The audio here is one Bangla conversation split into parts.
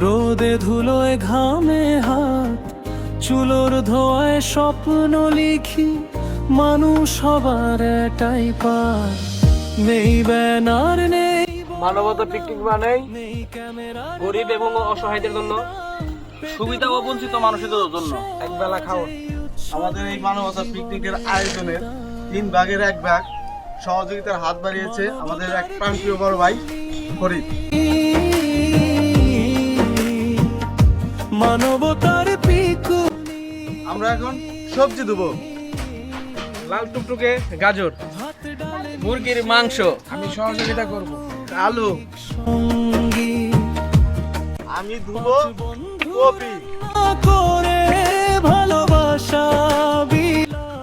রোদে ধুলোয় ঘামে হাত চুলোর ধোয়ায় স্বপ্ন লিখি মানুষ হবার এটাই পার। নেই ব্যানার নেই মানবতা পিকনিক মানেই নেই ক্যামেরা গরিব এবং অসহায়দের জন্য সুবিধা ও বঞ্চিত মানুষদের জন্য একবেলা খাওয়া। আমাদের এই মানবতা পিকনিকের আয়োজনের তিন ভাগের এক ভাগ সহযোগিতার হাত বাড়িয়েছে আমাদের এক প্রান্তীয় বড় ভাই ফরিদ। মানবতার আমরা এখন সবজি দেবো। লাল টুকটুকে গাজর মুরগির মাংস আমি সহযোগিতা করব। আলু। সঙ্গী। আমি ধুবো কপি। করে ভালোবাসা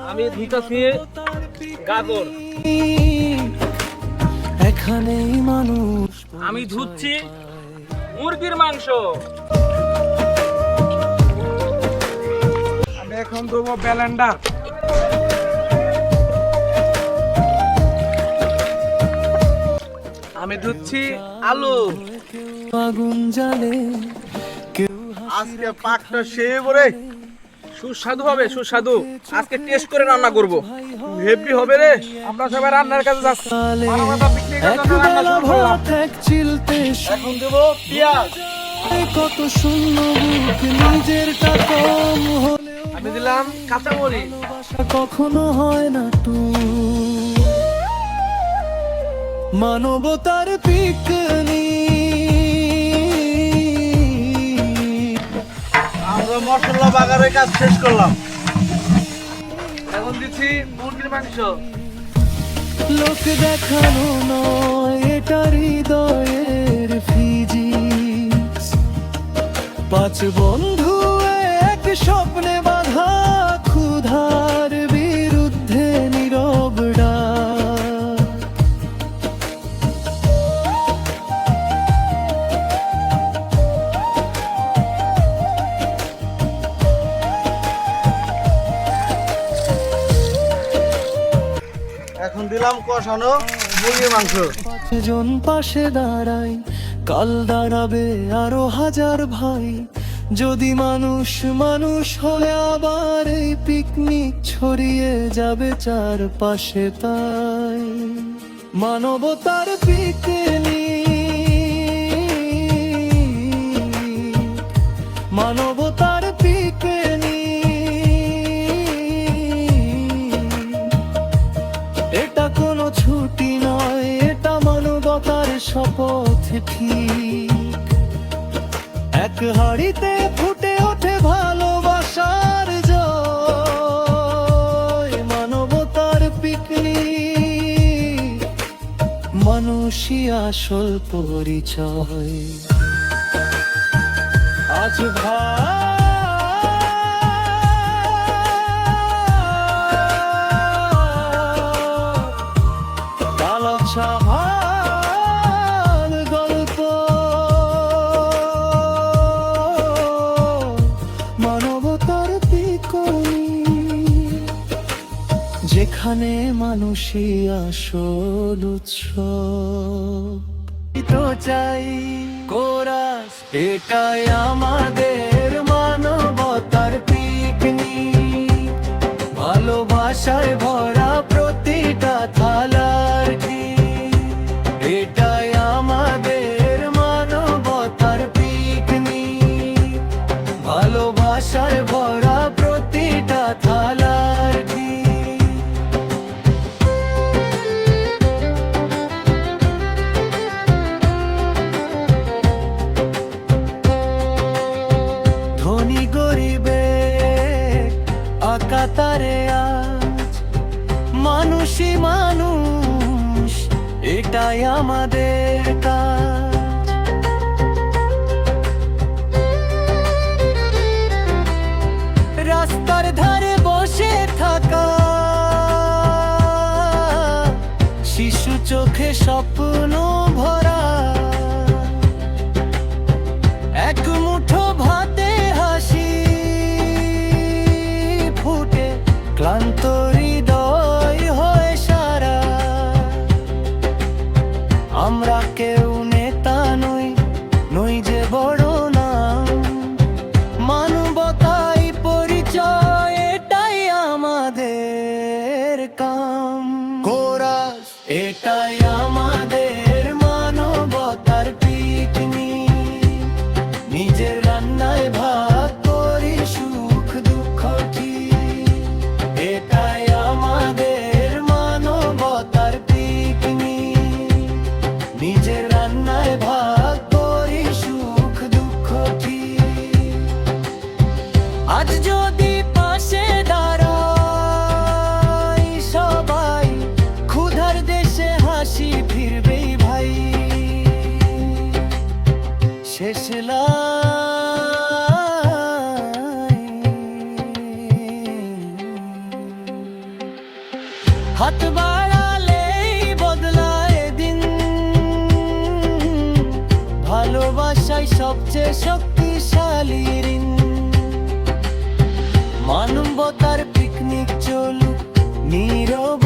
আমি ধুইতাছি গাজর। এখানেই মানুষ আমি ধুচ্ছি মুরগির মাংস। আমি এখন দেবো ব্যালেন্ডার। আমি ধুচ্ছি আলু। আগুন জ্বালে কেউ আজকে পাকটা সে বলে। সুস্বাদু হবে সুস্বাদু। আজকে টেস্ট করে রান্না করব। হেভি হবে রে। আমরা সবাই রান্নার কাছে যাচ্ছি। এখন দেবো পেঁয়াজ। কত শূন্য বুক নিজের কম হলেও আমি দিলাম কাঁচামরিচ। কখনো হয় না টু। মানবতার পিকনিক আমরা মশলা বাগারের কাজ শেষ করলাম। এখন দিচ্ছি মুরগির মাংস। লোক দেখানো নয় এটা হৃদয়ের ফিজিক্স। পাঁচ বন্ধু এক স্বপ্নে কষানো মুরগির মাংস। পাঁচজন পাশে দাঁড়াই, কাল দাঁড়াবে আরও হাজার ভাই। যদি মানুষ মানুষ হলে আবার এই পিকনিক ছড়িয়ে যাবে চারপাশে তাই। মানবতার পিকনিক মানবতার শপথ ঠিক। এক হাড়িতে ফুটে ওঠে ভালোবাসার জয়। মানবতার পিকনিক। মানুষই আসল পরিচয়। আজ ভাই যেখানে মানুষই আসল উৎসব। তো চাই কোরাস, এটাই আমাদের মানবতার পিকনিক। ভালোবাসায় ভরা প্রতিটা থালার এটাই আমাদের মানবতার পিকনিক। ভালোবাসায় ভরা আকাতারে আজ মানুষই মানুষ, এটাই আমাদের কাজ। রাস্তার ধারে বসে থাকা, শিশু চোখে স্বপ্ন ভরা নিজের রান্নায় হাত বাড়ালেই বদলায় দিন। ভালোবাসাই সবচেয়ে শক্তিশালী ঋণ। মানবতার পিকনিক চলুক নীরব